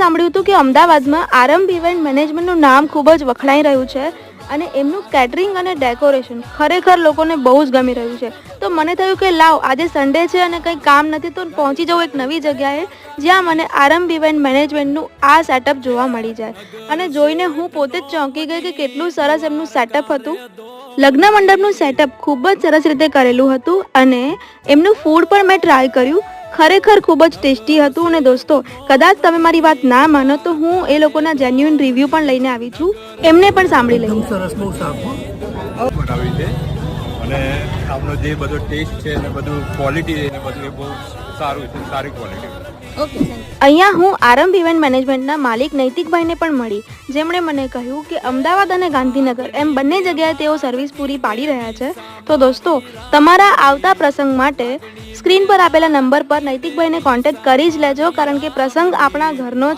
સાંભળ્યું હતું કે અમદાવાદમાં આરંભ ઇવેન્ટ મેનેજમેન્ટનું નામ ખૂબ જ વખણાઈ રહ્યું છે અને એમનું કેટરિંગ અને ડેકોરેશન ખરેખર લોકોને બહુ જ ગમી રહ્યું છે. તો મને થયું કે લાવ, આજે સન્ડે છે અને કંઈ કામ નથી તો પહોંચી જાઉં એક નવી જગ્યાએ જ્યાં મને આરંભ ઇવેન્ટ મેનેજમેન્ટનું આ સેટઅપ જોવા મળી જાય. અને જોઈને હું પોતે જ ચોંકી ગઈ કે કેટલું સરસ એમનું સેટઅપ હતું. લગ્ન મંડપનું સેટઅપ ખૂબ જ સરસ રીતે કરેલું હતું અને એમનું ફૂડ પણ મેં ટ્રાય કર્યું. ખરેખર ખૂબ જ ટેસ્ટી હતું અને દોસ્તો કદાચ તમે મારી વાત ના માનો તો હું એ લોકોના જેન્યુઇન રિવ્યૂ પણ લઈને આવી છું. એમને પણ સાંભળી લઈ લઈએ સરસ બહુ સાફ બનાવી છે. અને આપનો જે બધો ટેસ્ટ છે અને બધું ક્વોલિટી છે બધું એ બહુ સારું છે સારી ક્વોલિટી અહીંયા હું આરંભ ઇવેન્ટ મેનેજમેન્ટના માલિક નૈતિકભાઈને પણ મળી. જેમણે મને કહ્યું કે અમદાવાદ અને ગાંધીનગર એમ બંને જગ્યાએ તેઓ સર્વિસ પૂરી પાડી રહ્યા છે. તો દોસ્તો તમારા આવતા પ્રસંગ માટે સ્ક્રીન પર આપેલા નંબર પર નૈતિકભાઈને કોન્ટેક્ટ કરી જ લેજો, કારણ કે પ્રસંગ આપણા ઘરનો